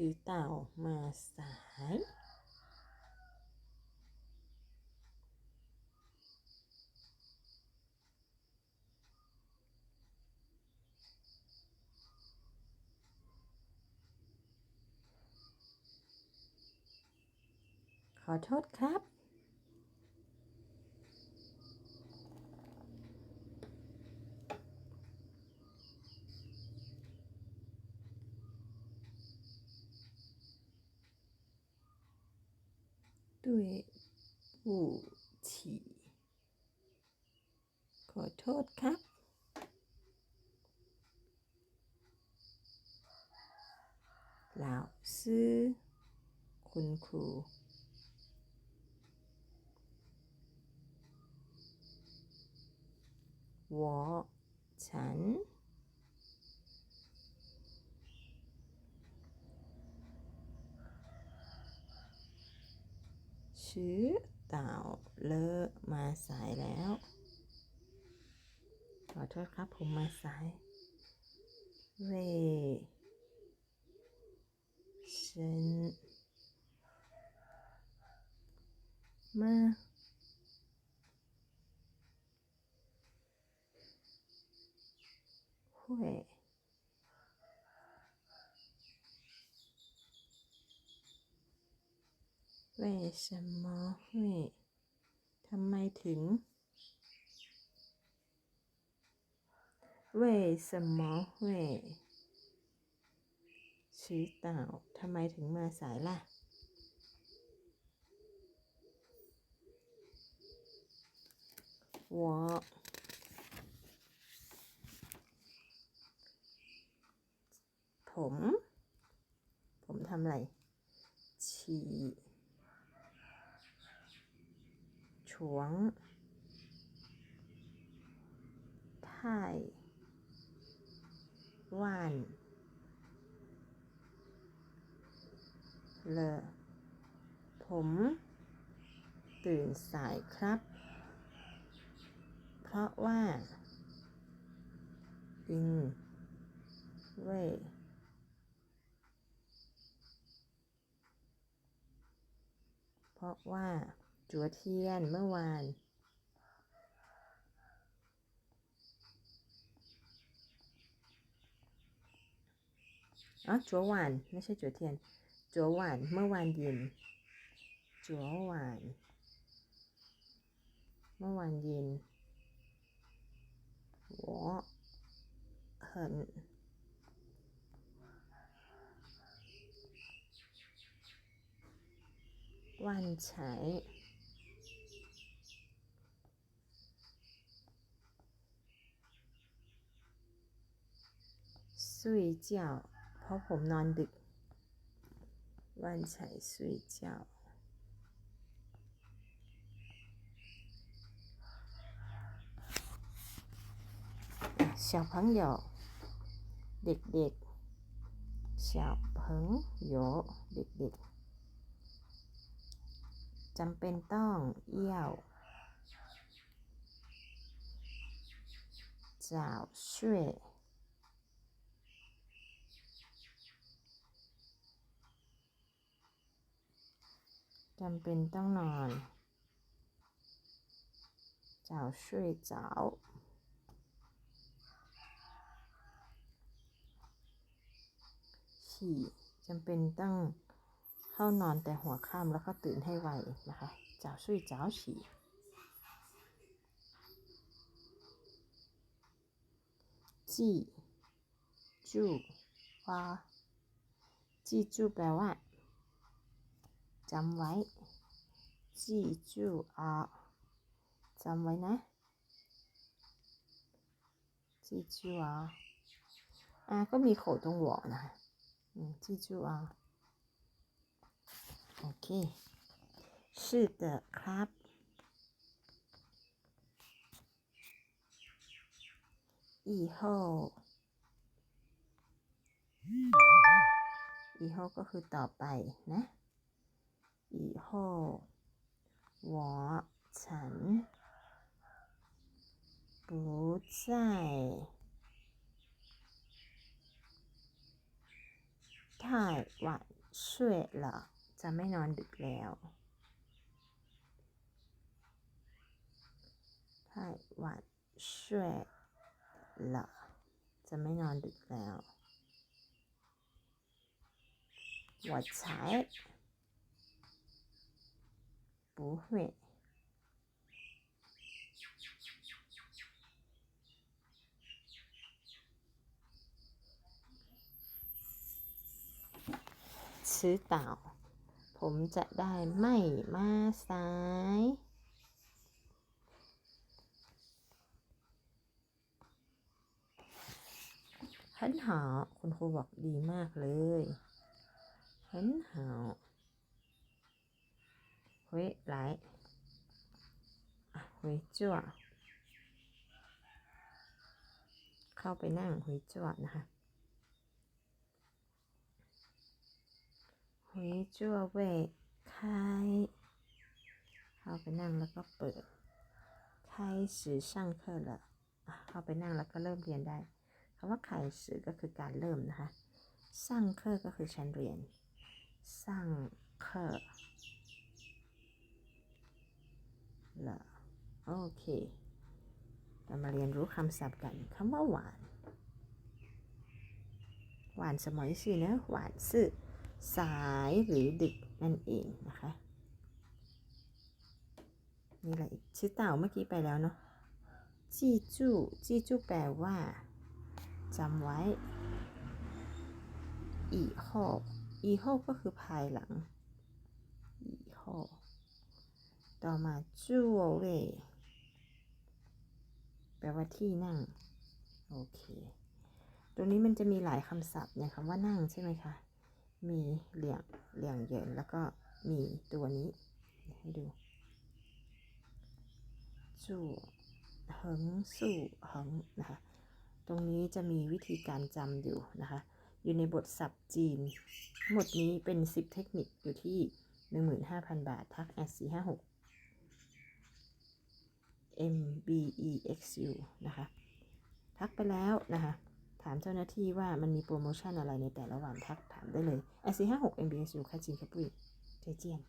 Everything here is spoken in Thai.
ถือเต่ามาสาย ขอโทษครับ ด้วยผู้ฉี่ขอโทษครับเหล่คุณครู我ฉัน เต่า เลอะมาสายแล้ว ขอโทษครับผมมาสายเวฉันมา会为什么会ทำไมถึง为什么会迟到ทำไมถึงมาสายล่ะ 我ผม ผมทำอะไร ฉี่ ฉวงท่ายว่าน เลอผม ตื่นสายครับ เพราะว่าอิงเว่ยเพราะว่า จัวเทียนเมื่อวาน อ๋อ จัวหวาน ไม่ใช่จัวเทียน จัวหวาน เมื่อวานเย็น จัวหวาน เมื่อวานเย็นหัวเหินวันฉ万财。睡觉เพราะผมนอนดึก วันไฉ睡觉อ่ะ小朋友เด็กๆ小朋友เด็กๆจำเป็นต้องเยี่ยว早睡 จำเป็นต้องนอน早睡早ฉี่จำเป็นต้องเข้านอนแต่หัวค่ำแล้วก็ตื่นให้ไวนะคะ早睡早起记住ว่า记住แปลว่า จำไว้记住อ่ะจำไว้นะ记住อ่ะอ่ะก็มีโขตรงหัวนะคะอืม记住อ่ะโอเค是的ครับ以后以后ก็คือต่อไปนะ 以后我ฉัน不在台 太晚睡了จะไม่นอนดึกแล้ว太晚睡了จะไม่นอนดึกแล้ว我才 不会迟到ผมจะได้ไม่มาสาย 很好คุณครูบอกดีมากเลย很好 回来อ่ะ回จั่วเข้าไปนั่ง回จั่วนะคะ回จั่วเว่ย开เข้าไปนั่งแล้วก็เปิด开始上课了อ่ะเข้าไปนั่งแล้วก็เริ่มเรียนได้ คำว่าไข่สือก็คือการเริ่มนะคะสร้างเคอก็คือชั้นเรียนสร้างเคอ เหรอโอเค เรามาเรียนรู้คำศัพท์กันคำว่าหวาน หวานสมอยชื่อนะ หวานสื่อสายหรือดึกนั่นเองนะคะนี่แหละอีกชื่อเต่าเมื่อกี้ไปแล้วเนาะจีจูจีจูแปลว่าจำไว้ อีโฮอีโฮก็คือภายหลัง อีโฮ ต่อมาจั่วเวแปลว่าที่นั่ง โอเค ตรงนี้มันจะมีหลายคำศัพท์อย่างคำว่านั่งใช่ไหมคะ มีเหลี่ยงเหลี่ยงเยินแล้วก็มีตัวนี้ให้ดูจู่เหิงสู่เหิงนะคะ ตรงนี้จะมีวิธีการจำอยู่นะคะ อยู่ในบทศัพท์จีน หมดนี้เป็น 10 เทคนิคอยู่ที่ 15,000 บาท ทัก s 4 5 6 m b e x u นะคะ ทักไปแล้วนะคะ ถามเจ้าหน้าที่ว่ามันมีโปรโมชั่นอะไรในแต่ละวันทักถามได้เลย s 4 5 6 m b x u ค่าจีนครับปุ้ยเจเจียน